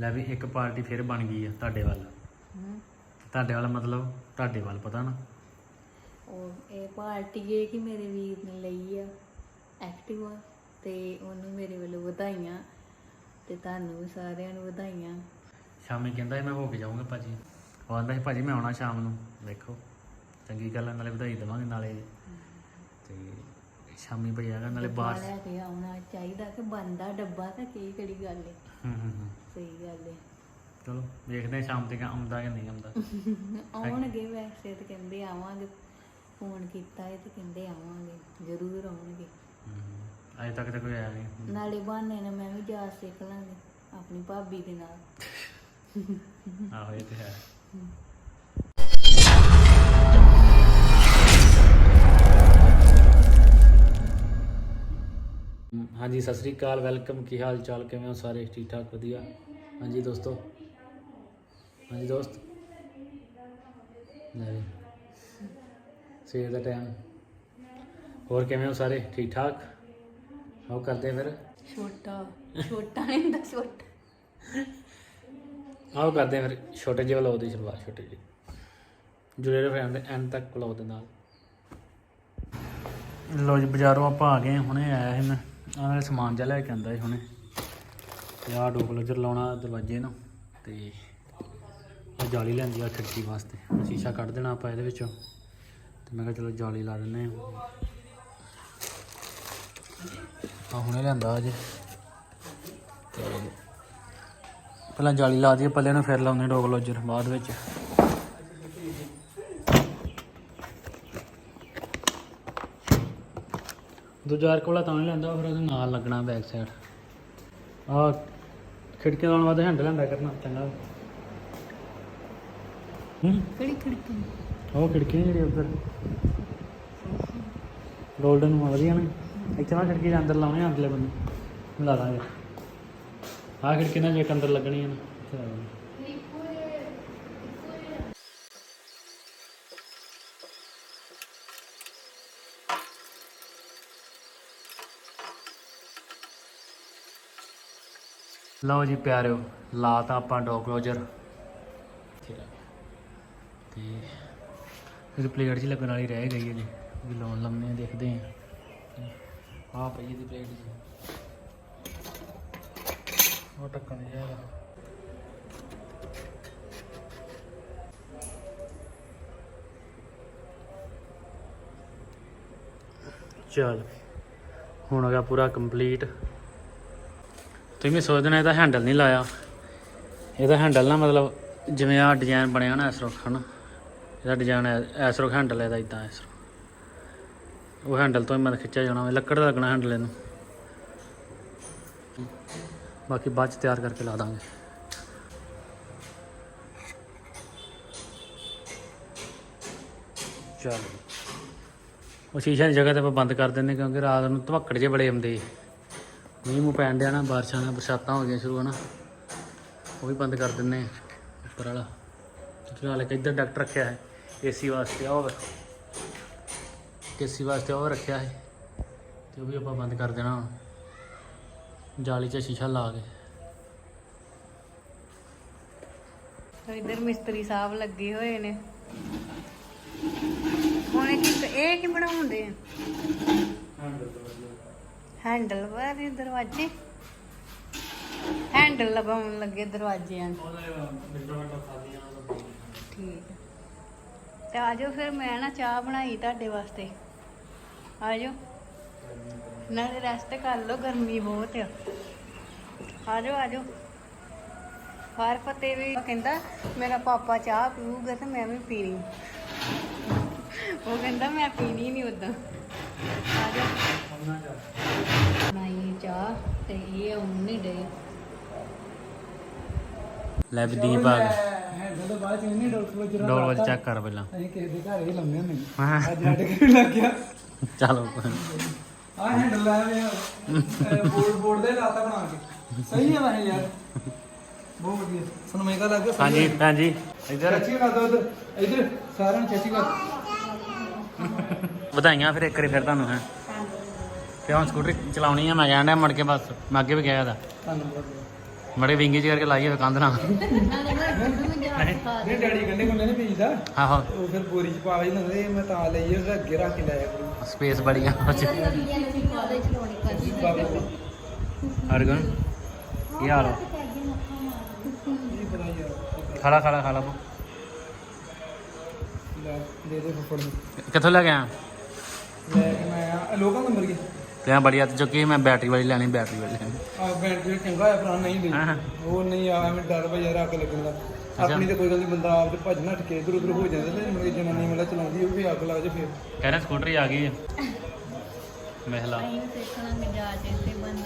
ਲੈ ਵੀ ਇੱਕ ਪਾਰਟੀ ਫਿਰ ਬਣ ਗਈ ਆ ਤੁਹਾਡੇ ਵੱਲ। ਹਮ, ਤੁਹਾਡੇ ਵੱਲ ਮਤਲਬ ਤੁਹਾਡੇ ਵੱਲ ਪਤਾ ਨਾ। ਉਹ ਇਹ ਪਾਰਟੀ ਹੈ ਕਿ ਮੇਰੇ ਵੀਰ ਨੇ ਲਈ ਆ ਐਕਟਿਵਾ ਤੇ ਉਹਨੂੰ ਮੇਰੇ ਵੱਲੋਂ ਵਧਾਈਆਂ ਤੇ ਤੁਹਾਨੂੰ ਵੀ ਸਾਰਿਆਂ ਨੂੰ ਵਧਾਈਆਂ। ਸ਼ਾਮੀ ਕਹਿੰਦਾ ਸੀ ਮੈਂ ਹੋ ਕੇ ਜਾਊਂਗਾ ਭਾਜੀ। ਉਹ ਆਂਦਾ ਸੀ ਭਾਜੀ ਮੈਂ ਆਉਣਾ ਸ਼ਾਮ ਨੂੰ ਦੇਖੋ ਚੰਗੀ ਗੱਲ ਆ ਨਾਲੇ ਵਧਾਈ ਦੇਵਾਂਗੇ ਨਾਲੇ। ਤੇ ਸ਼ਾਮੀ ਭਈ ਆਗਾ ਨਾਲੇ ਡੱਬਾ ਬਾਹਰ ਲੈ ਕੇ ਆਉਣਾ ਚਾਹੀਦਾ ਕਿ ਬੰਦਾ ਡੱਬਾ ਤਾਂ ਕੀ ਕਿਹੜੀ ਗੱਲ ਹੈ ਹੂੰ ਹੂੰ ਹੂੰ। ਸਹੀ ਗੱਲ ਹੈ ਚਲੋ ਦੇਖਦੇ ਹਾਂ ਸ਼ਾਮ ਤੱਕ ਆਉਂਦਾ ਕਿ ਨਹੀਂ ਆਉਂਦਾ। ਆਉਣਗੇ ਵੈਸੇ ਤੇ ਕਹਿੰਦੇ ਆਵਾਂਗੇ। ਫੋਨ ਕੀਤਾ ਹੈ ਤੇ ਕਹਿੰਦੇ ਆਵਾਂਗੇ ਜ਼ਰੂਰ ਆਉਣਗੇ। ਅਜੇ ਤੱਕ ਤਾਂ ਕੋਈ ਆਇਆ ਨਹੀਂ। ਨਾਲੇ ਬਹਾਨੇ ਨਾਲ ਮੈਂ ਵੀ ਜਾ ਸਿੱਖ ਲਾਂਗੇ ਆਪਣੀ ਭਾਬੀ ਦੇ ਨਾਲ। ਆਹੋ ਇਹ ਤੇ ਹੈ। ਹਾਂਜੀ ਸਤਿ ਸ੍ਰੀ ਅਕਾਲ ਵੈਲਕਮ ਕੀ ਹਾਲ ਚਾਲ ਕਿਵੇਂ ਹੋ ਸਾਰੇ? ਠੀਕ ਠਾਕ ਵਧੀਆ। ਹਾਂਜੀ ਦੋਸਤੋ। ਹਾਂਜੀ ਦੋਸਤ। ਵੀ। ਸਵੇਰ ਦਾ ਟਾਈਮ। ਹੋਰ ਕਿਵੇਂ ਹੋ ਸਾਰੇ? ਠੀਕ ਠਾਕ ਆਓ ਕਰਦੇ ਹਾਂ ਫਿਰ? ਛੋਟਾ। ਛੋਟਾ ਨਹੀਂ ਹੁੰਦਾ ਛੋਟਾ। ਆਓ ਕਰਦੇ ਹਾਂ ਫਿਰ ਛੋਟੇ ਜਿਹੇ ਵਲੋਗ ਦੀ ਸ਼ੁਰੂਆਤ ਛੋਟੇ ਜਿਹੇ। ਜੁੜੇ ਰਹੋ ਫਰੈਂਡ ਐਂਡ ਤੱਕ ਵਲੋਗ ਦੇ ਨਾਲ। ਲੋ ਜੀ ਬਾਜ਼ਾਰੋਂ ਆਪਾਂ ਆ ਗਏ ਹਾਂ, ਹੁਣੇ ਆਇਆ ਸੀ ਮੈਂ। ਆਹ ਸਮਾਨ ਜਿਹਾ ਲੈ ਕੇ ਆਂਦਾ ਸੀ ਹੁਣੇ। ਤੇ ਆਹ ਡੋਰ ਕਲੋਜ਼ਰ ਲਾਉਣਾ ਦਰਵਾਜ਼ੇ ਨੂੰ, ਤੇ ਉਹ ਜਾਲੀ ਲੈਂਦੀ ਆ ਖਿੜਕੀ ਵਾਸਤੇ। ਸ਼ੀਸ਼ਾ ਕੱਢ ਦੇਣਾ ਆਪਾਂ ਇਹਦੇ ਵਿੱਚੋਂ। ਤੇ ਮੈਂ ਕਿਹਾ ਚਲੋ ਜਾਲੀ ਲਾ ਦਿੰਨੇ ਆ ਆ ਹੁਣੇ ਲਿਆਂਦਾ ਅਜੇ। ਤੇ ਪਹਿਲਾਂ ਜਾਲੀ ਲਾ ਦਈਏ ਪੱਲੇ ਨੂੰ ਫਿਰ ਲਾਉਂਦੇ ਡੋਗਲੋਜਰ ਬਾਅਦ ਵਿੱਚ। ਦੂਜਾ ਅਰਕ ਵਾਲਾ ਤਾਂ ਨਹੀਂ ਲੈਂਦਾ ਫਿਰ ਉਹਦੇ ਨਾਲ ਲੱਗਣਾ ਬੈਕ ਸਾਈਡ ਆ ਖਿੜਕੀਆਂ ਲਾਉਣ ਵਾਸਤੇ ਹੈਂਡਲ ਲੈਂਦਾ ਕਰਨਾ ਚੰਗਾ। ਹੂੰ? ਕਿਹੜੀ ਖਿੜਕੀ? ਉਹ ਖਿੜਕੀਆਂ ਜਿਹੜੀ ਉੱਧਰ। 골ਡਨ ਵਧੀਆ ਨੇ। ਇੱਥੇ ਨਾ ਖਿੜਕੀ ਦੇ ਅੰਦਰ ਲਾਉਣੇ ਆ ਅਗਲੇ ਬੰਦੇ ਲਾ ਦਾਂਗੇ। ਆਹ ਖਿੜਕੀ ਨਾਲ ਜੇ ਅੰਦਰ ਲੱਗਣੀ ਹੈ ਨਾ ਲਓ ਜੀ ਪਿਆਰਿਓ, ਲਾ ਲਾਤਾ ਆਪਾਂ ਡੋਰ ਕਲੋਜ਼ਰ ਤੇ ਫਿਰ ਪਲੇਟ ਜੀ ਲੱਗਣ ਵਾਲੀ ਰਹਿ ਗਈ ਹੈ ਜੀ। ਵੀ ਲਾਉਣ ਲੰਮੇ ਦੇਖਦੇ ਆ। ਆ ਪਈ ਇਹਦੀ ਪਲੇਟ ਜੀ। ਉਹ ਟੱਕਣ ਜਾਏਗਾ ਚਲ, ਹੁਣ ਹੋ ਗਿਆ ਪੂਰਾ ਕੰਪਲੀਟ ਤੁਸੀਂ ਵੀ ਸੋਚਦੇ ਨੇ ਇਹਦਾ ਹੈਂਡਲ ਨਹੀਂ ਲਾਇਆ। ਇਹਦਾ ਹੈਂਡਲ ਨਾ ਮਤਲਬ ਜਿਵੇਂ ਆ ਡਿਜ਼ਾਈਨ ਬਣਿਆ ਨਾ ਇਸ ਰੁੱਖ ਨਾ ਇਹਦਾ ਡਿਜ਼ਾਈਨ ਐਸ ਰੁੱਖ ਹੈਂਡਲ ਇਹਦਾ ਇਦਾਂ ਇਸ ਉਹ ਹੈਂਡਲ ਤੋਂ ਹੀ ਮੈਂ ਖਿੱਚਿਆ ਜਾਣਾ ਲੱਕੜ ਦਾ ਲੱਗਣਾ ਹੈਂਡਲ ਇਹਨੂੰ। ਬਾਕੀ ਬਾਅਦ ਚ ਤਿਆਰ ਕਰਕੇ ਲਾ ਦਾਂਗੇ। ਚਲ। ਉਹ ਸ਼ੀਸ਼ੇ ਦੀ ਜਗ੍ਹਾ ਤੇ ਆਪਾਂ ਬੰਦ ਕਰ ਦਿੰਦੇ ਕਿਉਂਕਿ ਰਾਤ ਨੂੰ ਧਵੱਕੜ ਜੇ ਬੜੇ ਆਉਂਦੇ ਮੀਂਹ ਮੂੰਹ ਪੈਣ ਡਿਆ ਨਾ ਬਾਰਿਸ਼ਾਂ ਨਾਲ ਬਰਸਾਤਾਂ ਹੋ ਗਈਆਂ ਸ਼ੁਰੂ ਹਨਾ। ਉਹ ਵੀ ਬੰਦ ਕਰ ਦਿੰਨੇ ਉੱਪਰ ਵਾਲਾ। ਤੇ ਫਿਲਹਾਲ ਇੱਕ ਇੱਧਰ ਡਾਕਟਰ ਰੱਖਿਆ ਹੈ ਏਸੀ ਵਾਸਤੇ ਉਹ ਏਸੀ ਵਾਸਤੇ ਉਹ ਰੱਖਿਆ ਹੈ ਤੇ ਉਹ ਵੀ ਆਪਾਂ ਬੰਦ ਕਰ ਦੇਣਾ ਹੁਣ। ਜਾਲੀ 'ਚ ਸ਼ੀਸ਼ਾ ਲਾ ਕੇ। ਤੇ ਇੱਧਰ ਮਿਸਤਰੀ ਸਾਹਿਬ ਲੱਗੇ ਹੋਏ ਨੇ। ਹੁਣ ਇਹ ਕੀ ਇਹ ਕੀ ਬਣਾਉਂਦੇ ਆ? ਹੈਂਡਲ ਵਾਲੇ ਦਰਵਾਜ਼ੇ? ਹੈਂਡਲ ਲਗਾਉਣ ਲੱਗੇ ਦਰਵਾਜ਼ਿਆਂ ਨੂੰ ਠੀਕ ਤੇ ਆ ਜਾਓ ਫਿਰ ਮੈਂ ਨਾ ਚਾਹ ਬਣਾਈ ਤੁਹਾਡੇ ਵਾਸਤੇ। ਆ ਜਾਓ। ਨਾਲੇ ਰੈਸਟ ਕਰ ਲਓ ਗਰਮੀ ਬਹੁਤ ਆ। ਜਾਓ ਆ ਜਾਓ। ਹਰ ਫਤੇ ਵੀ ਕਹਿੰਦਾ ਮੇਰਾ ਪਾਪਾ ਚਾਹ ਪੀਊਗਾ ਤੇ ਮੈਂ ਵੀ ਪੀਣੀ। ਉਹ ਕਹਿੰਦਾ ਮੈਂ ਪੀਣੀ ਨਹੀਂ ਉਦਾਂ। ਆ ਜਾ ਨਹੀਂ ਚਾਹ ਤੇ ਇਹ ਉਹਨੇ ਡੇ ਲੈ ਵੀ ਦੀਪ ਆ ਗਿਆ। ਬਾਅਦ ਚ ਕੋਲ ਜਰਾ ਡੋਲ ਵਾਲੀ ਚੈੱਕ ਕਰ ਪਹਿਲਾਂ। ਅਸੀਂ ਕਿਸੇ ਦੇ ਘਰ ਹੀ ਲਾਉਂਦੇ ਹੁੰਦੇ ਹਾਂ। ਅੱਜ ਘਰ ਵੀ ਲੱਗ ਗਿਆ। ਚਲੋ। ਆ ਹੈਂਡਲ ਲਾਇਆ ਹੋਇਆ ਬੋਰਡ ਬੋਰਡ ਦੇ ਲਾਤਾ ਬਣਾ ਕੇ। ਸਹੀ ਹੈ ਵੈਸੇ ਯਾਰ। ਬਹੁਤ ਵਧੀਆ। ਸਾਨੂੰ ਮਹਿੰਗਾ ਲੱਗ ਗਿਆ ਹਾਂਜੀ ਭੈਣ ਜੀ ਇੱਧਰ। ਚਾਚੀ ਲਾ ਦੋ ਉਧਰ ਇਧਰ। ਸਾਰਿਆਂ ਨੂੰ ਚਾਚੀ ਲਾ ਵਧਾਈਆਂ ਫਿਰ ਇੱਕ ਵਾਰੀ ਫਿਰ ਤੁਹਾਨੂੰ ਹੈ। ਤੇ ਹੁਣ ਸਕੂਟਰ ਚਲਾਉਣੀ ਆ ਮੈਂ ਕਹਿਣ ਡਿਆ ਮੁੜ ਕੇ ਬਸ ਮੈਂ ਅੱਗੇ ਵੀ ਗਿਆ ਦਾ ਮੜੇ ਵਿੰਗੀ ਚ ਕਰਕੇ ਲਾਈ ਹੋਵੇ ਕੰਧ ਨਾਲ। ਨਹੀਂ ਡੈਡੀ ਕਹਿੰਦੇ ਕੋਨੇ ਨਹੀਂ ਪੀਦਾ ਆਹੋ। ਉਹ ਫਿਰ ਬੋਰੀ ਚ ਪਾ ਲਈ ਨੰਦੇ ਮੈਂ ਤਾਂ ਲਈ ਉਹ ਅੱਗੇ ਰੱਖ ਕੇ ਲਾਇਆ ਕਰੂ। ਸਪੇਸ ਬੜੀ ਆ ਉਹ 'ਚ। ਕਾਲਜ ਚਲਾਉਣੀ ਕਰਦੀ ਬਾਬੂ ਹਰਗੁਣ ਕੀ ਹਾਲ ਆ? ਖਾਲਾ ਬੋ ਲੈ ਦੇ ਦੇ ਫੁੱਫੜ ਨੂੰ। ਕਿੱਥੋਂ ਲੈ ਕੇ ਆਇਆ? ਲੈ ਕੇ ਮੈਂ ਆ ਲੋਕਾਂ ਨੰਬਰ ਕੀ ਤੇ ਆ ਬੜੀ ਹੱਥ ਚੁੱਕੀ ਮੈਂ ਬੈਟਰੀ ਵਾਲੀ ਲੈਣੀ ਬੈਟਰੀ ਵਾਲੀ ਲੈਣੀ। ਆ ਜਿਹੜਾ ਚੰਗਾ ਹੋਇਆ ਭਰਾ ਨਹੀਂ ਲਈ ਹਾਂ ਉਹ ਨਹੀਂ ਆ ਮੈਂ ਡਰ ਯਾਰ ਅੱਗ ਲੱਗਣ ਦਾ। ਆਪਣੀ ਤੇ ਕੋਈ ਗੱਲ ਨਹੀਂ ਬੰਦਾ ਆਪ ਤੇ ਭੱਜ ਨੱਠ ਕੇ ਇਧਰ ਉਧਰ ਹੋ ਜਾਂਦਾ ਤੇ ਮੇਰੇ ਜਨਾਨੀ ਮਤਲਬ ਚਲਾਉਂਦੀ ਉਹ ਵੀ ਅੱਗ ਲੱਗ ਜਾ ਫਿਰ। ਕਹਿੰਦਾ ਸਕੂਟਰੀ ਆ ਗਈ ਹੈ। ਮਹਿਲਾ ਵੀ ਸਿੱਖਣਾ ਮਜਾਜ ਇੱਥੇ ਬੰਦ।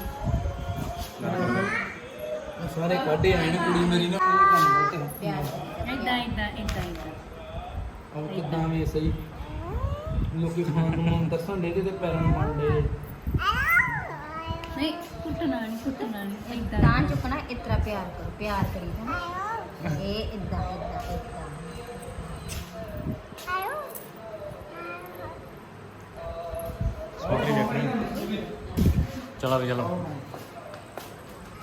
ਸਾਰੇ ਕੱਢੇ ਆਏ ਨੇ ਕੁੜੀ ਮੇਰੀ ਨਾ ਉਹ ਕੰਮ ਗਲਤ ਹੈ। ਇਦਾਂ ਇਦਾਂ ਇਦਾਂ ਇਦਾਂ ਉਹ ਕਿਦਾਂ ਵੀ ਸਹੀ। ਲੋਕੀ ਖਾਣ ਨੂੰ ਮਨ ਦੱਸਣ ਦੇ ਤੇ ਪੈਰਾਂ ਨੂੰ ਮੰਨਦੇ ਨਹੀਂ ਕੁੱਟਣਾ ਨਹੀਂ ਕੁੱਟਣਾ ਨਹੀਂ ਇਦਾਂ ਤਾਂ ਚੁੱਕਣਾ ਇਤਰਾ ਪਿਆਰ ਕਰੋ ਪਿਆਰ ਕਰੀਦਾ ਨਾ ਇਹ ਇਦਾਂ ਇਦਾਂ ਇਦਾਂ ਸਕੂਟਰੀ ਦੇਖਣੀ ਚਲੋ ਵੀ ਚਲੋ।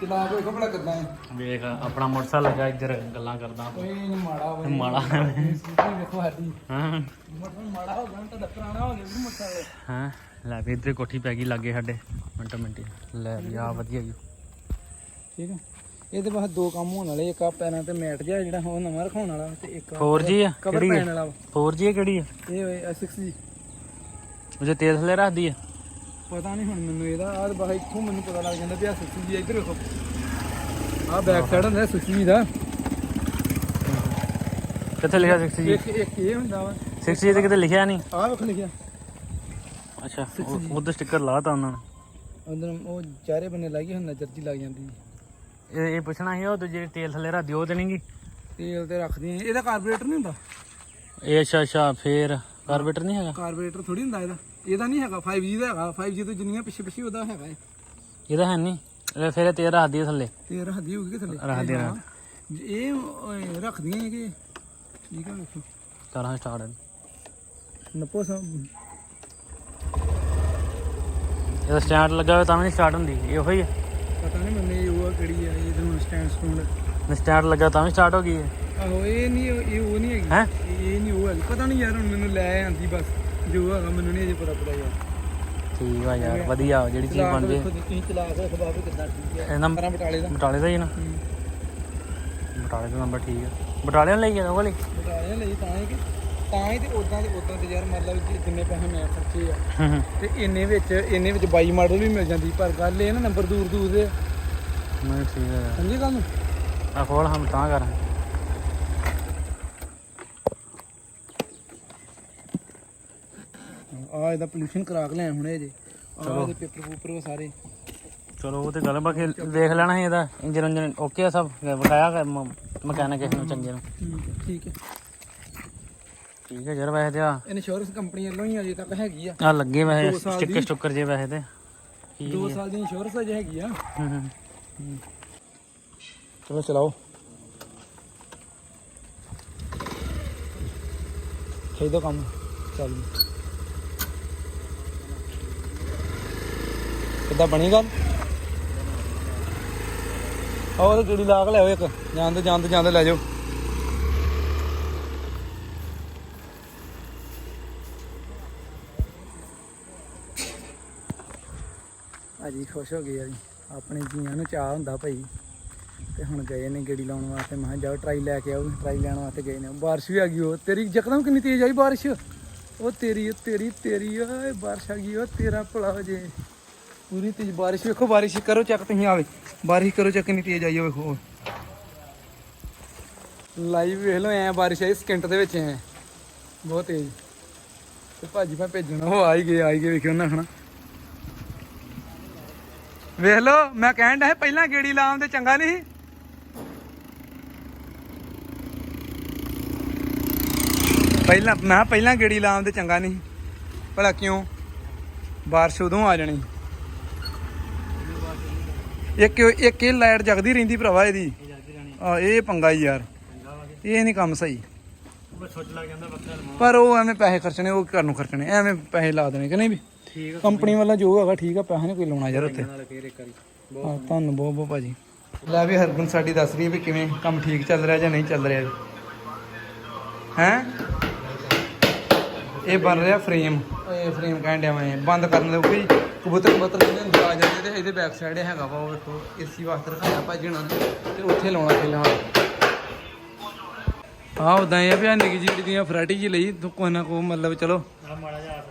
ਚਲਾ ਕੋਈ ਕਪੜਾ ਕਿਦਾਂ ਹੈ। ਵੇਖ ਆਪਣਾ ਮੋਟਰਸਾਈਕਲ ਲੱਗਾ ਇੱਧਰ ਗੱਲਾਂ ਕਰਦਾ। ਕੋਈ ਨਹੀਂ ਮਾੜਾ ਹੋਵੇ ਮਾੜਾ। ਸਕੂਟਰੀ ਵੇਖੋ ਹਾਂ। ਮੋਟਰ ਮਾੜਾ ਹੋ ਗਿਆ ਤਾਂ ਪੁਰਾਣਾ ਹੋ ਗਿਆ ਵੀ ਮੋਟਰ ਹਾਂ। ਲੈ ਵੀ ਇੱਧਰ ਕੋਠੀ ਪੈ ਗਈ ਲੱਗੇ ਸਾਡੇ ਮਿੰਟੋ ਮਿੰਟੀ ਲੈ ਵੀ ਆ ਵਧੀਆ ਜੀ। ਠੀਕ ਹੈ? ਇਹਦੇ ਬਾਅਦ ਦੋ ਕੰਮ ਹੋਣ ਵਾਲੇ ਇੱਕ ਆ ਪੈਰਾਂ ਤੇ ਮੈਟ ਜਿਹਾ ਜਿਹੜਾ ਉਹ ਨਵਾਂ ਰਖਾਉਣ ਵਾਲਾ ਤੇ ਇੱਕ 4G ਆ? ਕਵਰ ਕਿਹੜੀ ਪੈਣ ਹੈ ਵਾਲਾ ਵਾ। 4G ਹੈ ਕਿਹੜੀ ਹੈ ਇਹ ਹੋਏ 6G ਉਹ ਜੇ ਤੇਲ ਥੱਲੇ ਰੱਖਦੀ ਹੈ ਪਤਾ ਨਹੀਂ ਹੁਣ ਮੈਨੂੰ ਇਹਦਾ ਆਹ ਬਾਹ ਇੱਥੋਂ ਮੈਨੂੰ ਪਤਾ ਲੱਗ ਜਾਂਦਾ ਵੀ ਆ 6G ਇੱਧਰ ਵੇਖੋ। ਆ ਬੈਕ ਸਾਈਡ ਹੁੰਦਾ 6G ਦਾ। ਕਿੱਥੇ ਲਿਖਿਆ 6G ਇੱਕ ਇੱਕ ਇਹ ਹੁੰਦਾ ਵਾ। 6G ਤੇ ਕਿਤੇ ਲਿਖਿਆ ਨਹੀਂ? ਆਹ ਵੇਖ ਲਿਖਿਆ। ਅੱਛਾ ਉਹਦੇ ਸਟicker ਲਾਤਾ ਉਹਨਾਂ ਨੇ? ਅੰਦਰ ਉਹ ਚਾਰੇ ਬੰਨੇ ਲੱਗੀ ਹੁਣ ਨਜ਼ਰ ਜੀ ਲੱਗ ਜਾਂਦੀ ਇਹ ਇਹ ਪੁੱਛਣਾ ਸੀ ਉਹ ਦੂਜੇ ਤੇਲ ਥੱਲੇ ਉਹ ਤੇ ਨਹੀਂਗੀ ਤੇਲ ਤੇ ਰੱਖਦੀ ਇਹਦਾ ਕਾਰਬੋਰੇਟਰ ਨਹੀਂ ਹੁੰਦਾ? ਇਹ ਅੱਛਾ ਅੱਛਾ ਫੇਰ ਕਾਰਬੇਟਰ ਨਹੀਂ ਹੈਗਾ? ਕਾਰਬੋਰੇਟਰ ਥੋੜੀ ਹੁੰਦਾ ਇਹਦਾ। ਇਹਦਾ ਨਹੀਂ ਹੈਗਾ 5G ਦਾ ਹੈਗਾ। 5G ਤੋਂ ਜਿੰਨੀਆਂ ਪਿੱਛੇ ਪਿੱਛੇ ਉਹਦਾ ਹੈਗਾ ਇਹ। ਇਹਦਾ ਹੈ ਨਹੀਂ ਇਹ ਫਿਰ ਇਹ ਤੇਲ ਰੱਖਦੀ ਹੈ ਥੱਲੇ? ਤੇ ਰੱਖਦੀ ਹੋਊਗੀ ਕਿ ਥੱਲੇ? ਰੱਖਦੀ ਹਾਂ। ਇਹ ਓਏ, ਰੱਖਦੀਆਂ ਹੈਗੇ ਠੀਕ ਆ ਵੇਖੋ। ਕਰਾਂ ਸਟਾਰਟ ਨੱਪੋ ਸਭ ਇਹਦਾ ਸਟੈਂਡ ਲੱਗਾ ਹੋਇਆ ਤਾਂ ਵੀ ਨਹੀਂ ਸਟਾਰਟ ਹੁੰਦੀ ਇਹੋ ਹੀ ਹੈ। ਪਤਾ ਨਹੀਂ ਮੈਨੂੰ ਇਹ ਉਹ ਆ ਕਿਹੜੀ ਆ ਇਹ ਹੁਣ ਸਟੈਂਡ ਸਟੂਡ ਸਟੈਂਡ ਲੱਗਾ ਤਾਂ ਵੀ ਸਟਾਰਟ ਹੋ ਗਈ ਹੈ। ਆਹੋ ਇਹ ਨਹੀਂ ਇਹ ਉਹ ਨਹੀਂ ਹੈਗੀ। ਹੈਂ? ਇਹ ਨਹੀਂ ਉਹ ਹੈਗੀ। ਪਤਾ ਨਹੀਂ ਯਾਰ ਹੁਣ ਮੈਨੂੰ ਲੈ ਆਂਦੀ ਬਸ। ਜੋ ਹੈਗਾ ਮੈਨੂੰ ਨਹੀਂ ਅਜੇ ਪਤਾ ਪਤਾ ਯਾਰ। ਠੀਕ ਆ ਯਾਰ ਵਧੀਆ ਜਿਹੜੀ ਚੀਜ਼ ਬਣ ਜੇ। ਤੁਸੀਂ ਚਲਾ ਕੇ ਵੇਖੋ ਬਾਬੂ ਕਿੱਦਾਂ ਠੀਕ ਹੈ ਇਹਨਾਂ ਕਰਾਂ ਬਟਾਲੇ ਦਾ। ਬਟਾਲੇ ਦਾ ਹੀ ਨਾ? ਹੂੰ। ਬਟਾਲੇ ਦਾ ਨੰਬਰ ਠੀਕ ਹੈ ਬਟਾਲੇ ਨੂੰ ਲਈ ਗਿਆ ਉਹ ਵਾਲੀ? ਬਟਾਲੇ ਲਈ ਤਾਂ ਹੀ ਕਿ ਤਾਂ ਹੀ ਤੇ ਉਦਾਂ ਤੇ ਉਦਾਂ ਤੇ ਯਾਰ ਮਤਲਬ ਕਿ ਜਿੰਨੇ ਪੈਸੇ ਮੈਂ ਖਰਚੇ ਆ। ਹੂੰ ਤੇ ਇੰਨੇ ਵਿੱਚ ਇੰਨੇ ਵਿੱਚ 22 ਮਾਡਲ ਵੀ ਮਿਲ ਜਾਂਦੀ ਪਰ ਗੱਲ ਇਹ ਨਾ ਨੰਬਰ ਦੂਰ ਦੂਰ ਦੇ। ਨਹੀਂ ਠੀਕ ਹੈ ਯਾਰ ਸਮਝੀ ਗੱਲ ਨੂੰ? ਆ ਖੋਲ ਹਮ ਤਾਂ ਕਰ। ਆ ਇਹਦਾ ਪੋਲੂਸ਼ਨ ਕਰਾ ਕੇ ਲਿਆ ਹੁਣੇ ਜੇ ਆ ਇਹਦੇ ਪੇਪਰ ਪੂਪਰ ਸਾਰੇ। ਚਲੋ ਉਹ ਤੇ ਗੱਲ ਬਾਕੀ ਦੇਖ ਲੈਣਾ ਸੀ ਇਹਦਾ। ਇੰਜਨ ਇੰਜਨ ਓਕੇ ਆ ਸਭ? ਵਿਖਾਇਆ ਮਕੈਨਿਕ ਨੂੰ ਚੰਗੇ ਨੂੰ। ਠੀਕ ਹੈ ਠੀਕ ਹੈ ਯਾਰ ਵੈਸੇ ਤੇ ਆ। ਇੰਸ਼ੋਰੈਂਸ ਕੰਪਨੀ ਵੱਲੋਂ ਹੀ ਅਜੇ ਤੱਕ ਹੈਗੀ ਆ। ਆ ਲੱਗੇ ਵੈਸੇ ਦੋ ਸਾਲ ਸਟicker ਦੀ। ਸਟੁੱਕਰ ਜੇ ਵੈਸੇ ਤੇ। ਠੀਕ 2 ਹੈ। ਸਾਲ ਦੀ ਇੰਸ਼ੋਰੈਂਸ ਅਜੇ ਹੈਗੀ ਆ। ਹੂੰ ਹੂੰ। ਚਲੋ ਚਲਾਓ। ਖੇਦੋ ਕੰਮ। ਚੱਲ। ਕਿੱਦਾਂ ਬਣੀ ਗੱਲ? ਹੋਰ ਗੱਡੀ ਲਾ ਕੇ ਲਿਆਓ ਇੱਕ ਜਾਂਦੇ ਜਾਂਦੇ ਜਾਂਦੇ ਲੈ ਜਾਓ। ਅਜੀ ਖੁਸ਼ ਹੋ ਗਏ ਆ ਜੀ। ਆਪਣੇ ਜੀਆਂ ਨੂੰ ਚਾਹ ਹੁੰਦਾ ਭਾਈ। ਤੇ ਹੁਣ ਗਏ ਨੇ ਗੇੜੀ ਲਾਉਣ ਵਾਸਤੇ। ਮੈਂ ਕਿਹਾ, ਜਾਓ ਟਰਾਈ ਲੈ ਕੇ ਆਓ ਟਰਾਈ ਲੈਣ ਵਾਸਤੇ ਗਏ ਨੇ ਬਾਰਿਸ਼ ਵੀ ਆ ਗਈ ਉਹ। ਤੇਰੀ ਯਕਦਮ ਕਿੰਨੀ ਤੇਜ਼ ਆਈ ਬਾਰਿਸ਼। ਉਹ ਤੇਰੀ ਉਹ ਤੇਰੀ ਤੇਰੀ, ਓਏ, ਬਾਰਿਸ਼ ਆ ਗਈ, ਉਹ ਤੇਰਾ ਭਲਾ ਹੋ ਜੇ। ਪੂਰੀ ਤੇਜ਼ ਬਾਰਿਸ਼। ਵੇਖੋ, ਬਾਰਿਸ਼ ਕਰੋ ਚੱਕ ਤੁਸੀਂ ਆਵੇ ਬਾਰਿਸ਼ ਕਰੋ ਚੱਕ ਕਿੰਨੀ ਤੇਜ਼ ਆਈ ਆ, ਵੇਖੋ। ਲਾਈਵ ਵੇਖ ਲਓ, ਐ ਬਾਰਿਸ਼ ਆਈ ਸਕਿੰਟ ਦੇ ਵਿੱਚ ਐ। ਬਹੁਤ ਤੇਜ਼। ਤੇ ਭਾਜੀ ਮੈਂ ਭੇਜਣਾ, ਉਹ ਆ ਹੀ ਗਏ, ਆ ਹੀ ਗਏ, ਵੇਖਿਓ ਉਹਨਾਂ ਹਨਾ। ਵੇਖ ਲਓ ਮੈਂ ਕਹਿਣ ਸੀ ਪਹਿਲਾਂ ਗੇੜੀ ਲਾਉਣ ਤੇ ਚੰਗਾ ਨਹੀਂ। ਪਹਿਲਾਂ ਮੈਂ ਪਹਿਲਾਂ ਗੇੜੀ ਲਾਉਣ ਤੇ ਚੰਗਾ ਨਹੀਂ। ਭਲਾ ਕਿਉਂ? ਬਾਰਿਸ਼ ਉਦੋਂ ਆ ਜਾਣੀ। ਇੱਕ ਇੱਕ ਇਹ ਲਾਈਟ ਜਗਦੀ ਰਹਿੰਦੀ ਭਰਾਵਾ ਇਹਦੀ। ਆ ਇਹ ਪੰਗਾ ਹੀ ਯਾਰ। ਇਹ ਨਹੀਂ ਕੰਮ ਸਹੀ। ਪਰ ਉਹ ਐਵੇਂ ਪੈਸੇ ਖਰਚਣੇ ਉਹ ਘਰ ਨੂੰ ਖਰਚਣੇ ਐਵੇਂ ਪੈਸੇ ਲਾ ਦੇਣੇ ਕਿ ਨਹੀਂ ਵੀ? ਠੀਕ ਕੰਪਨੀ ਵਾਲਾ ਜੋ ਹੈਗਾ ਠੀਕ ਆ ਪੈਸੇ ਨਹੀਂ ਕੋਈ ਲਾਉਣਾ ਯਾਰ ਉੱਥੇ। ਨਾਲੇ ਫੇਰ ਇੱਕ ਵਾਰੀ। ਹਾਂ ਤੁਹਾਨੂੰ ਬਹੁਤ ਬਹੁਤ ਭਾਜੀ। ਲੈ ਵੀ ਹਰਗੁਣ ਸਾਡੀ ਦੱਸ ਰਹੀ ਹੈ ਵੀ ਕਿਵੇਂ ਕੰਮ ਠੀਕ ਚੱਲ ਰਿਹਾ ਜਾਂ ਨਹੀਂ ਚੱਲ ਰਿਹਾ। ਹੈ? ਇਹ ਬਣ ਰਿਹਾ ਫਰੇਮ ਇਹ ਫਰੇਮ ਕਹਿਣ ਡਿਆ ਮੈਂ ਬੰਦ ਕਰਨ ਦੇ ਵੀ ਕਬੂਤਰ ਕਬੂਤਰ ਜਿਹੜੇ ਅੰਦਰ ਆ ਜਾਂਦੇ ਤੇ ਇਹਦੇ ਬੈਕ ਸਾਈਡ ਹੈਗਾ ਵਾ ਉਹ ਵੇਖੋ ਏਸੀ ਵਾਸਤੇ ਰਖਾਇਆ ਭਾਜੀ ਹੁਣਾਂ ਨੇ ਤੇ ਉੱਥੇ ਲਾਉਣਾ ਪਹਿਲਾਂ ਹਾਂ ਉਦਾਂ ਇਹ ਆ ਵੀ ਆਹ ਨਿੱਕੀ ਜਿਹੀ ਦੀਆਂ ਫਰਾਟੀ ਜੀ ਲਈ ਤੂੰ ਕੋਈ ਨਾ ਕੋ ਮਤਲਬ ਚਲੋ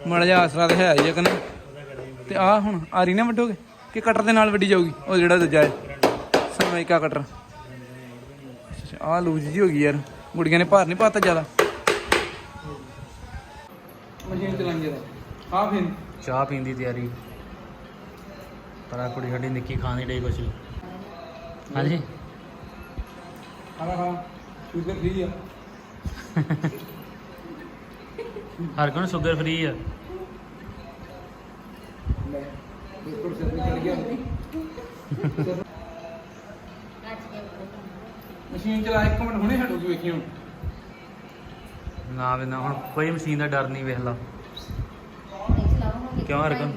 ਮਾੜਾ ਜਿਹਾ ਆਸਰਾ ਤਾਂ ਹੈ ਹੀ ਆ ਕਨੇ ਤੇ ਆ ਹੁਣ ਆਰੀ ਨਾ ਵੱਢੋਗੇ ਕਿ ਕਟਰ ਦੇ ਨਾਲ ਵੱਢੀ ਜਾਊਗੀ? ਉਹ ਜਿਹੜਾ ਦੂਜਾ ਹੈ। ਸਰਮਾਈਕਾ ਕਟਰ। ਆ ਲੂਜ ਜੀ ਹੋ ਗਈ ਯਾਰ। ਗੁੜੀਆਂ ਨੇ ਭਾਰ ਨਹੀਂ ਪਾਤਾ ਜ਼ਿਆਦਾ। ਮਸ਼ੀਨ ਚਲਾਈ ਜਰਾ ਆ ਫਿਰ। ਚਾਹ ਪੀਣ ਦੀ ਤਿਆਰੀ। ਪਰ ਆ ਕੁੜੀ ਸਾਡੀ ਨਿੱਕੀ ਖਾਣ ਦੀ ਡੇ ਕੁਛ ਹਾਂਜੀ। ਖਾਣਾ ਖਾ ਸ਼ੂਗਰ ਫ੍ਰੀ ਆ। ਹਰ ਕੋਈ ਸ਼ੂਗਰ ਫ੍ਰੀ ਆ? ਲੈ ਬਿਸਕੁਟ ਸਿਰ ਤੇ ਚੜ ਗਿਆ ਰੱਜ ਕੇ ਉੱਪਰ ਮਸ਼ੀਨ ਚਲਾ ਇੱਕ ਮਿੰਟ ਹੁਣੇ ਹਟੂਗੀ ਵੇਖੀ ਹੁਣ ਨਾ ਵੀ ਨਾ ਹੁਣ ਕੋਈ ਮਸ਼ੀਨ ਦਾ ਡਰ ਨਹੀਂ ਵੇਖ ਲਾ। ਕਿਉਂ ਹਰਗੁਣ?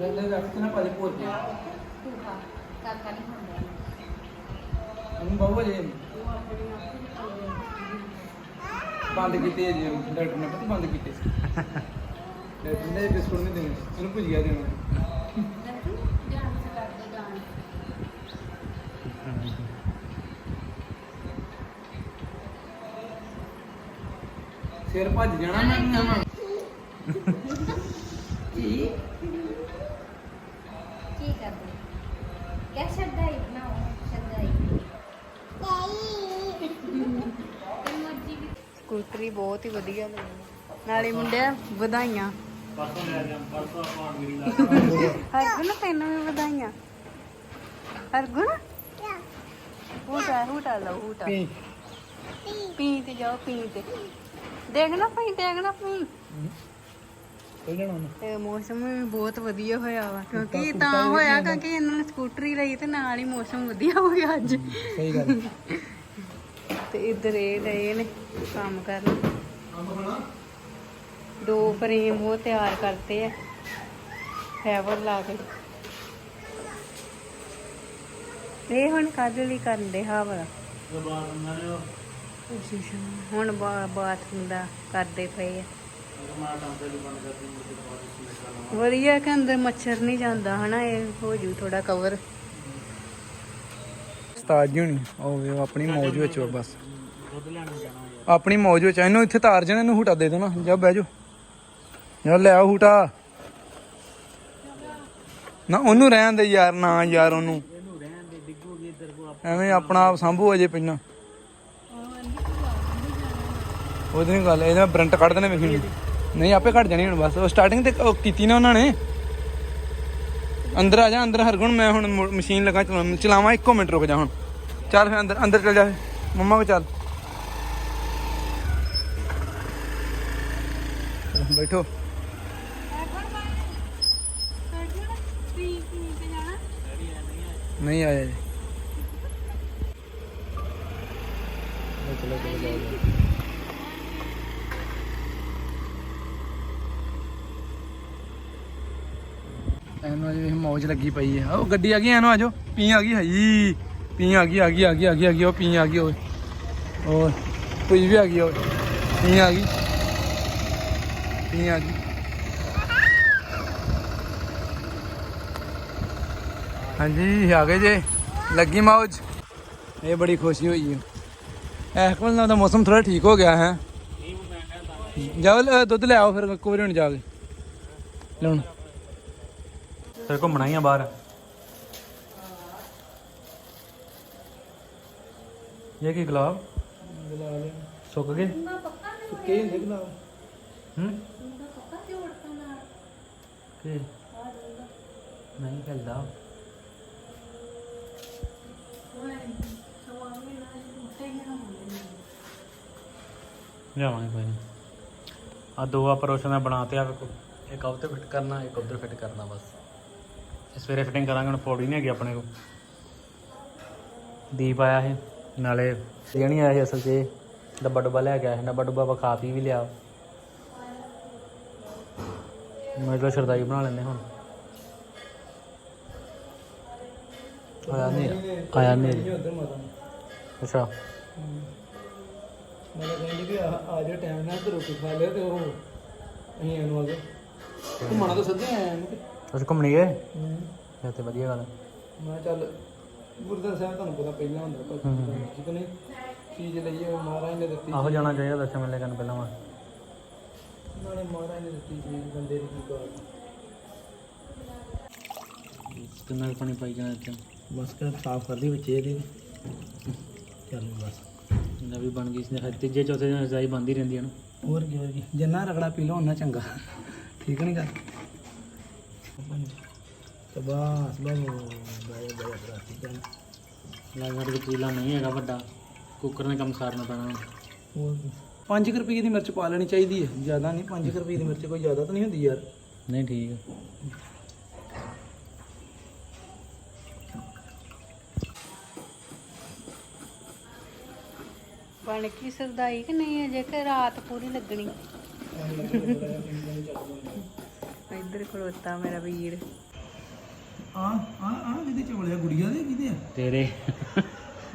ਰੈਲੇ ਰੱਖ ਨਾ ਭਾਜੀ ਭੁੱਲ ਗਿਆ ਧੂਪਾ ਕਾਕਾ ਨਹੀਂ ਹੁੰਦਾ ਉਹਨੂੰ ਬਾਬੂ ਜੇ ਬੰਦ ਕੀਤੇ ਜੀ, ਡਾਕਟਰ ਨੇ ਪਤਾ ਬੰਦ ਕੀਤੇ ਸੀ। ਡਾਕਟਰ ਨੇ ਬਿਸਕੁਟ ਨਹੀਂ ਦੇਣੇ, ਇਹਨੂੰ ਭੁਜੀਆ ਦੇਣਾ। ਸਿਰ ਭੱਜ ਜਾਣਾ ਮੈਂ ਨਾ ਸਕੂਟਰੀ ਬਹੁਤ ਹੀ ਵਧੀਆ ਲੱਗੀ ਨਾਲੇ ਮੁੰਡਿਆ ਵਧਾਈਆਂ। ਪਰਸੋਂ ਲੈ ਜਾਂ ਪਰਸੋਂ ਆਪਾਂ ਅਗਲੀ ਹਰਗੁਣ ਤੈਨੂੰ ਵੀ ਵਧਾਈਆਂ। ਹਰਗੁਣ? ਹੂਟਾ ਹੂਟਾ ਲਓ ਹੂਟਾ ਪੀ। ਪੀ ਤੇ ਜਾਓ ਪੀ ਤੇ। ਦੇਖਣਾ ਪਈ ਦੇਖਣਾ ਪਈ ਤੇ ਮੌਸਮ ਵੀ ਬਹੁਤ ਵਧੀਆ ਹੋਇਆ ਵਾ ਕਿਉਂਕਿ ਤਾਂ ਹੋਇਆ ਕਿਉਂਕਿ ਇਹਨਾਂ ਨੇ ਸਕੂਟਰੀ ਲਈ ਤੇ ਨਾਲ ਹੀ ਮੌਸਮ ਵਧੀਆ ਹੋ ਗਿਆ ਅੱਜ। ਸਹੀ ਗੱਲ। ਤੇ ਇੱਧਰ ਇਹ ਗਏ ਨੇ ਕੰਮ ਕਰਨ। ਦੋ ਫਰੇਮ ਉਹ ਤਿਆਰ ਕਰਤੇ ਆ ਫਾਈਬਰ ਲਾ ਕੇ। ਇਹ ਹੁਣ ਕਾਹਦੇ ਲਈ ਕਰਨ ਦੇ ਹਵਾ ਹੁਣ ਬਾਥਰੂਮ ਦਾ ਕਰਦੇ ਪਏ ਆ। ਵਧੀਆ ਕਿ ਅੰਦਰ ਮੱਛਰ ਨਹੀਂ ਜਾਂਦਾ ਹਨਾ ਇਹ ਹੋ ਜੂ ਥੋੜਾ ਕਵਰ ਉਸਤਾਦ ਜੀ ਹੁਣੀ ਉਹ ਵੇ ਆਪਣੀ ਮੌਜ ਵਿੱਚ ਵਾ ਬਸ। ਆਪਣੀ ਮੌਜ ਵਿੱਚ ਆ। ਇਹਨੂੰ ਇੱਥੇ ਤਾਰ ਜਣਾ ਇਹਨੂੰ ਹੂਟਾ ਦੇ ਦੇਣਾ। ਜਾ ਬਹਿ ਜਾਓ। ਜਾ ਲੈ ਆਓ ਹੂਟਾ। ਨਾ ਉਹਨੂੰ ਰਹਿਣ ਦੇ ਯਾਰ ਨਾ ਯਾਰ ਉਹਨੂੰ। ਐਵੇਂ ਆਪਣਾ ਆਪ ਸੰਭੂ ਅਜੇ ਪਹਿਲਾਂ। ਉਹਦੀ ਨਹੀਂ ਗੱਲ ਇਹਦਾ ਬਰੰਟ ਕੱਢ ਦੇਣੇ ਵੇਖੀ ਨਹੀਂ ਆਪੇ ਕੱਢ ਜਾਣੀ ਹੁਣ ਬਸ। ਉਹ ਸਟਾਰਟਿੰਗ ਤੇ ਉਹ ਕੀਤੀ ਨਾ ਉਹਨਾਂ ਨੇ। ਅੰਦਰ ਆ ਜਾ ਅੰਦਰ ਹਰਗੁਣ ਮੈਂ ਹੁਣ ਮੁੜ- ਮਸ਼ੀਨ ਲਗਾ ਚਲਾਉਣ ਚਲਾਵਾਂ ਇੱਕੋ ਮਿੰਟ ਰੁਕ ਜਾ ਹੁਣ ਚੱਲ ਫਿਰ ਅੰਦਰ ਅੰਦਰ ਚੱਲ ਜਾ ਫਿਰ। ਮੰਮਾ ਕੋ ਚੱਲ ਚਲੋ, ਬੈਠੋ ਨਹੀਂ ਆਇਆ ਜੀ ਚਲੋ ਚਲੋ ਜਾਓ ਜਾਓ। ਇਹਨੂੰ ਅਜੇ ਮੌਜ ਲੱਗੀ ਪਈ ਹੈ ਉਹ ਗੱਡੀ ਆ ਗਈ ਇਹਨੂੰ ਆਜੋ। ਪੀ ਆ ਗਈ, ਹਾਈ। ਪੀ ਆ ਗਈ ਆ ਗਈ ਆ ਗਈ ਆ ਗਈ ਆ ਗਈ, ਉਹ ਪੀ ਆ ਗਈ, ਓਏ। ਓਏ ਪੀ ਵੀ ਆ ਗਈ, ਓਏ। ਪੀ ਆ ਗਈ। ਪੀ ਆ ਗਈ। ਹਾਂਜੀ, ਆ ਗਏ ਜੇ। ਲੱਗੀ ਮੌਜ। ਇਹ ਬੜੀ ਖੁਸ਼ੀ ਹੋਈ ਹੈ ਐਸ ਕੋਲ ਨਾਲ ਦਾ ਮੌਸਮ ਥੋੜਾ ਠੀਕ ਹੋ ਗਿਆ, ਹੈ। ਜਾਓ, ਦੁੱਧ ਲੈ ਆਓ, ਫਿਰ ਵਾਰੀ ਹੁਣ ਜਾ ਕੇ। ਲਿਆਉਣ ਫਿਰ ਘੁੰਮਣਾ ਹੀ ਆ ਬਾਹਰ। ਇਹ ਕੀ ਗੁਲਾਬ? ਸੁੱਕ ਗਏ? ਸੁੱਕੇ ਹੁੰਦੇ ਗੁਲਾਬ ਹੂੰ? ਕੀ? ਨਹੀਂ ਖਲਦਾ ਜਾਵਾਂਗੇ ਕੋਈ ਨਹੀਂ ਆ ਦੋ ਆਪਰੇਸ਼ਨ ਮੈਂ ਬਣਾਤੇ ਆ ਇੱਕ ਉੱਤੇ ਫਿੱਟ ਕਰਨਾ, ਇੱਕ ਉੱਧਰ ਫਿੱਟ ਕਰਨਾ ਬਸ। ਸਵੇਰੇ ਫਿਟਿੰਗ ਕਰਾਂਗੇ, ਹੁਣ ਫੋੜੀ ਨਹੀਂ ਹੈਗੀ ਆਪਣੇ ਕੋਲ। ਦੀਪ ਆਇਆ ਹੈ ਨਾਲੇ ਦੇਣੀ ਆਇਆ ਸੀ ਅਸਲ 'ਚ ਇਹ। ਡੱਬਾ ਲੈ ਕੇ ਆਇਆ ਸੀ, ਡੱਬਾ ਡੁੱਬਾ ਆਪਾਂ ਪੀ ਵੀ ਲਿਆ। ਮੈਂ ਤਾਂ ਸ਼ਰਦਾਈ ਬਣਾ ਲੈਂਦੇ ਹੁਣ। ਆਇਆ ਨਹੀਂ ਆਇਆ ਨਹੀਂ ਅੱਛਾ। ਮੈਂ ਕਹਿੰਦੀ ਵੀ ਆ ਜਾ ਟਾਈਮ ਨਾਲ ਤੇ ਰੋਟੀ ਖਾ ਲਿਆ ਤੇ ਉਹ ਅਸੀਂ ਇਹਨੂੰ ਆ ਗਏ ਘੁੰਮਣਾ ਤਾਂ ਸੱਜੇ ਆਇਆ ਮੈਂ ਤੁਸੀਂ ਘੁੰਮਣੀ ਗਏ? ਹੂੰ। ਇਹ ਤੇ ਵਧੀਆ ਗੱਲ। ਮੈਂ ਕਿਹਾ ਚੱਲ ਗੁਰਦੁਆਰਾ ਸਾਹਿਬ ਤੁਹਾਨੂੰ ਪਤਾ ਪਹਿਲਾਂ ਹੁੰਦਾ ਪਰ ਠੀਕ ਨਹੀਂ? ਚੀਜ਼ ਲਈਏ ਉਹ ਮਹਾਰਾਜ ਨੇ ਦਿੱਤੀ ਆਹੋ ਜਾਣਾ ਚਾਹੀਦਾ ਦਰਸ਼ਨ ਮੇਲੇ ਕਰਨ ਪਹਿਲਾਂ ਵਾ ਨਾਲੇ ਮਹਾਰਾਜ ਨੇ ਦਿੱਤੀ ਚੀਜ਼ ਬੰਦੇ ਦੀ ਕੀ ਕਰ ਕਿੰਨਾ ਪਾਣੀ ਪਾਈ ਜਾਣਾ ਇੱਥੇ? ਬਸ ਕਰ ਸਾਫ਼ ਕਰਦੀ ਵਿੱਚ ਇਹਦੇ। ਚੱਲ ਬਸ। ਜਿੰਨਾ ਵੀ ਬਣ ਗਈ ਇਸ ਨੇ ਤੀਜੇ ਚੌਥੇ ਦਿਨ ਰਜਾਈ ਬੰਦੀ ਰਹਿੰਦੀ ਹੈ ਨਾ। ਹੋਰ ਕੀ ਹੋਰ ਕੀ। ਜਿੰਨਾ ਰਗੜਾ ਪੀ ਲਓ ਉਹਨਾਂ ਚੰਗਾ। ਠੀਕ ਨਹੀਂ ਗੱਲ? ਤੇ ਬਸ ਬਸ ਬਾਏ ਬਾਏ ਬਰਾਤੀ ਚੱਲ ਲੱਗਦਾ ਕਿ ਪੀਲਾ ਨਹੀਂ ਹੈਗਾ ਵੱਡਾ। ਕੁੱਕਰ ਨੇ ਕੰਮ ਸਾਰਨਾ ਪੈਣਾ। ਹੋਰ 5 ਰੁਪਏ ਦੀ ਮਿਰਚ ਪਾ ਲੈਣੀ ਚਾਹੀਦੀ ਹੈ। ਜ਼ਿਆਦਾ ਨਹੀਂ 5 ਰੁਪਏ ਦੀ ਮਿਰਚ ਕੋਈ ਜ਼ਿਆਦਾ ਤਾਂ ਨਹੀਂ ਹੁੰਦੀ ਯਾਰ। ਨਹੀਂ ਠੀਕ ਹੈ। ਬਣ ਕੀ ਸਰਦਾਈ ਕਿ ਨਹੀਂ ਅਜੇ ਕਿ ਰਾਤ ਪੂਰੀ ਲੱਗਣੀ। ਇੱਧਰ ਖਲੋਤਾ ਮੇਰਾ ਵੀਰ। ਆ ਆ ਆ ਕਿਹਦੇ ਚੋਲਿਆ ਗੁੜੀਆ ਦੇ ਕਿਹਦੇ ਆ? ਤੇਰੇ।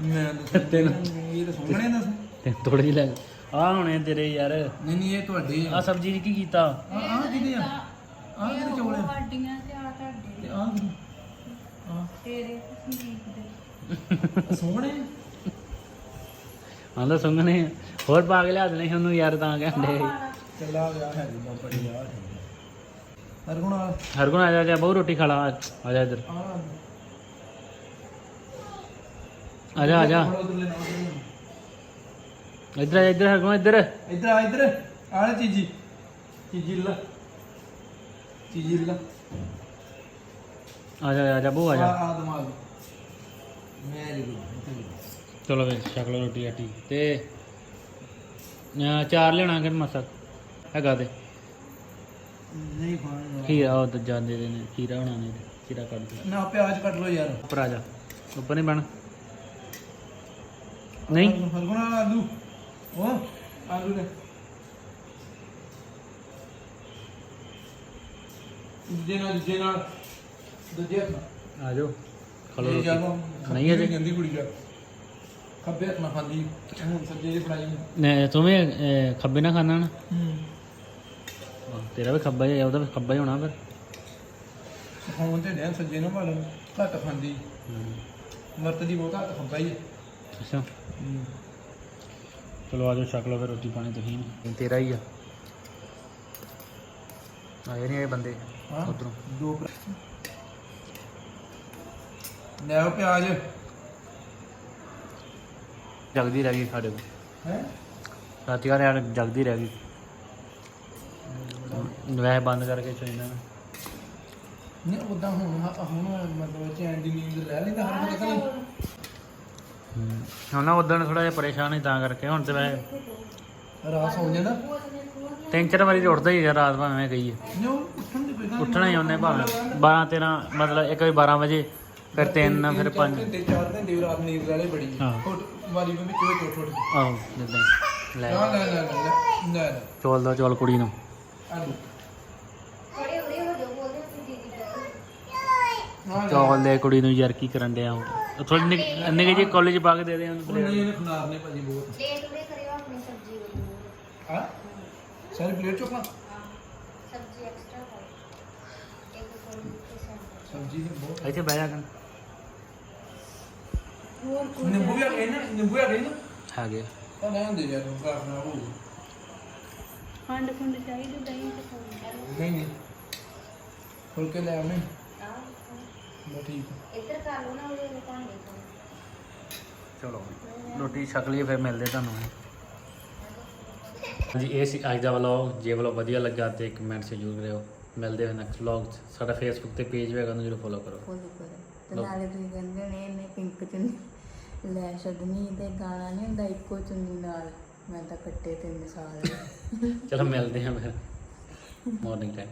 ਮੈਂ ਤੈਨੂੰ ਇਹ ਤਾਂ ਸੋਹਣੇ ਦੱਸ। ਤੇ ਥੋੜੀ ਜਿਹੀ ਲੱਗ ਆ ਹੁਣੇ ਤੇਰੇ ਯਾਰ। ਨਹੀਂ ਨਹੀਂ ਇਹ ਤੁਹਾਡੇ ਆ। ਸਬਜ਼ੀ 'ਚ ਕੀ ਕੀਤਾ? ਆ ਆ ਕਿਹਦੇ ਆ? ਆ ਕਿਹਦੇ ਚੋਲਿਆ ਸਾਡੀਆਂ ਤੇ ਆ ਤੁਹਾਡੇ। ਤੇ ਆ ਤੇਰੇ ਆ ਸੋਹਣੇ ਆਂਦਾ ਸੰਗਨੇ ਹੋਰ ਪਾ ਕੇ ਲਿਆ ਦੇਣੇ ਸੀ ਉਹਨੂੰ ਯਾਰ ਤਾਂ ਕਹਿੰਦੇ। ਚੱਲਾ ਗਿਆ ਹੈ ਜੀ ਬਾਬਾ ਜੀ ਆ ਹਰ ਗੁਣ ਆ ਹਰ ਕੋਲ ਆ ਜਾ ਜਾ ਬਹੁ ਰੋਟੀ ਖਾ ਲਾ ਆ ਜਾ ਇੱਧਰ। ਆ ਜਾ। ਆ ਜਾ ਇੱਧਰ ਆ ਇੱਧਰ ਆ ਇੱਧਰ। ਆ ਲੈ ਚੀਜੀ। ਚੀਜੀ ਲਾ। ਚੀਜੀ ਲਾ। ਆ ਜਾ ਆ ਜਾ ਬਹੁ ਆ ਆ ਜਾ। ਆ ਦਿਮਾਗ। ਮੈਰੀ ਗੁੱਡ ਚਲੋ ਵੇ ਛਕ ਲਓ ਰੋਟੀ ਆਟੀ। ਤੇ ਆ, ਚਾਰ ਲਿਆਣਾ ਕਿ ਮਸਾ। ਹੈਗਾ ਤੇ। ਨਹੀਂ ਖਾਣਾ ਖੀਰਾ ਉਹ ਦੂਜਾ ਦੇ ਦੇਣੇ ਖੀਰਾ ਹੋਣਾ ਨੇ ਖੀਰਾ ਕੱਢ ਦੇ ਨਾ ਪਿਆਜ਼ ਕੱਟ ਲੋ ਯਾਰ। ਉੱਪਰ ਆ ਜਾ। ਉੱਪਰ ਨਹੀਂ ਬਣ। ਨਹੀਂ? ਹਰ ਗੁਣ ਆਲੂ? ਉਹ ਆਲੂ ਨੇ ਦੂਜੇ ਨਾਲ ਦੂਜੇ ਨਾਲ। ਦੂਜੇ ਹੱਥ ਆ ਜਾਓ। ਖਾ ਲਓ ਇਹ ਰੋਟੀ। ਨਹੀਂ ਅਜੇ? ਗੰਦੀ ਕੁੜੀ ਜਾ ਖੱਬੇ ਹੱਥ ਨਾਲ ਖਾਂਦੀ। ਹੁਣ ਸੱਜੇ ਦੀ ਫੜਾਈ। ਨੇ ਤੂੰ ਵੀ ਅਹ, ਖੱਬੇ ਨਾ ਖਾਣਾ ਨਾ? ਹੂੰ। ਤੇਰਾ ਵੀ ਖੱਬਾ ਹੀ ਆ, ਉਹਦਾ ਵੀ ਖੱਬਾ ਹੀ ਹੋਣਾ ਫਿਰ। ਹੁਣ ਤੇ ਡੈਨ ਸੱਜੇ ਨਾਲ ਭਾਲਣ ਘੱਟ ਖਾਂਦੀ। ਵਰਤਦੀ ਬਹੁਤ ਘੱਟ ਖੱਬਾ ਹੀ ਹੈ ਅੱਛਾ। ਚਲੋ ਆ ਜਾਓ ਛਕ ਲਓ ਫਿਰ ਰੋਟੀ ਪਾਣੀ ਤੁਸੀਂ। ਤੇਰਾ ਹੀ ਆ। ਆਏ ਨਹੀਂ ਇਹ ਬੰਦੇ ਹਾਂ। ਉਧਰੋਂ। ਦੋ ਭਰਾ। ਲੈ ਆਓ ਪਿਆਜ਼। ਜਗਦੀ ਰਹਿ ਗਈ ਸਾਡੇ ਕੋਲ। ਹੈ? ਰਾਤੀ ਯਾਰ ਜਗਦੀ ਰਹਿ ਗਈ। ਵੈਸੇ ਬੰਦ ਕਰਕੇ ਚੋਈਦਾ ਨਹੀਂ ਉਦਾਂ ਹੁਣ ਹ- ਹੁਣ ਮਤਲਬ ਚੈਨ ਦੀ ਨੀਂਦ ਲੈ ਲੈਂਦਾ ਹਰ ਵਕਤ ਨਹੀਂ। ਹੁਣ ਨਾ ਉਦੋਂ ਥੋੜਾ ਜਿਹਾ ਪਰੇਸ਼ਾਨ ਹੀ ਤਾਂ ਕਰਕੇ ਹੁਣ ਤੇ ਵੈਸੇ ਰਾਤ ਸੌ ਜਾਂਦਾ ਤਿੰਨ ਚਾਰ ਵਾਰੀ ਤਾਂ ਉੱਠਦਾ ਹੀ ਯਾਰ ਰਾਤ ਭਾਵੇਂ ਗਈ ਹੈ ਨੋ ਉੱਠਣ ਦੀ ਕੋਈ ਗੱਲ ਉੱਠਣਾ ਹੀ ਉਹਨੇ ਭਾਵੇਂ। 12 13 ਮਤਲਬ ਇੱਕ ਵਾਰੀ 12 ਵਜੇ ਫਿਰ 3 ਫਿਰ 5 ਘੰਟੇ ਚਾਰ ਘੰਟੇ ਰਾਤ ਨੀਂਦ ਲੈ ਲੈ ਬੜੀ। ਹਾਂ। ਉੱਠ ਵਾਰੀ ਵਿੱਚ ਵਿੱਚ ਉੱਠ ਉੱਠ। ਆਹੋ ਜਿੱਦਾਂ ਹੀ। ਲੈ। ਲੈ ਲੈ ਲੈ ਲੈ ਲੈ ਲੈ ਚੋਲ ਦੋ ਚੋਲ ਕੁੜੀ ਨੂੰ। ਆਲੂ ਥੋੜੇ ਉਰੇ ਹੋ ਜਾਓ ਬੋਲਦੇ ਸੀ ਦੀਦੀ ਹਾਂ। ਚੌਲ ਦੇ ਕੁੜੀ ਨੂੰ ਯਾਰ ਕੀ ਕਰਨ ਡਿਆ ਉਹ? ਥੋੜੀ ਨਿੱਕੇ ਜਿਹੇ ਕਾਲਜ ਪਾ ਕੇ ਦੇ ਦੇ ਉਹਨੂੰ ਉਹ ਨਹੀਂ ਇਹਨੇ ਖਨਾਰਨੇ ਭਾਜੀ ਬਹੁਤ ਪਲੇਟ। ਉਰੇ ਕਰਿਓ ਆਪਣੀ ਸਬਜ਼ੀ ਵਾਲੀ ਹਾਂ? ਸਾਰੀ ਪਲੇਟ ਚੋਕਾ ਸਬਜ਼ੀ ਐਕਸਟਰਾ ਪਾਓ ਇੱਕ ਕੋਲ ਸੈਂਟਰ ਸਬਜ਼ੀ ਤੇ ਬਹੁਤ। ਇੱਥੇ ਬਹਿ ਜਾ ਕਰ ਨਿੰਬੂ ਵੀ ਆ ਗਏ ਨਾ? ਨਿੰਬੂ ਆ ਗਏ ਨਾ? ਹੈਗੇ। ਤਾਂ ਲੈ ਆਉਂਦੇ ਯਾਰ ਕਾਫਨਾ ਹੋ ਖੰਡ ਖੁੰਡ ਚਾਹੀਦੀ ਦਹੀਂ ਤੇ ਖੰਡ ਨਹੀਂ ਨਹੀਂ। ਫੁਲਕੇ ਲੈ ਆਵੇਂ ਆਹ ਬਸ ਠੀਕ ਆ। ਇੱਧਰ ਕਰ ਲਓ ਨਾ ਉਹਦੇ ਵਾਲੇ ਭਾਂਡੇ ਤੋਂ ਚਲੋ। ਰੋਟੀ ਛਕ ਲਈ ਫਿਰ ਮਿਲਦੇ ਤੁਹਾਨੂੰ ਹਾਂਜੀ ਇਹ ਸੀ ਅੱਜ ਦਾ ਵਲੌਗ ਜੇ ਵਲੌਗ ਵਧੀਆ ਲੱਗਾ ਤੇ ਕਮੈਂਟ ਜ਼ਰੂਰ ਕਰਿਓ। ਮਿਲਦੇ ਹਾਂ ਨੈਕਸਟ ਵਲੌਗ 'ਚ। ਸਾਡਾ ਫੇਸਬੁੱਕ ਤੇ ਪੇਜ ਵੀ ਹੈਗਾ ਉਹਨੂੰ ਜਰੂਰ ਫੋਲੋ ਕਰੋ। ਫੁੱਲ ਕਰ। ਤੇ ਲਓ। ਨਾਲੇ ਤੁਸੀਂ ਕਹਿੰਦੇ ਨੇ ਇਹਨੇ ਪਿੰਕ ਚੁੰਨੀ ਲੈ ਛੱਡਣੀ ਤੇ ਗਾਣਾ ਨਹੀਂ ਹੁੰਦਾ ਇੱਕੋ ਚੁੰਨੀ ਨਾਲ। ਮੈਂ ਤਾਂ ਕੱਟੇ ਤਿੰਨ ਸਾਲ। ਚਲੋ ਮਿਲਦੇ ਹਾਂ ਫਿਰ। Morning time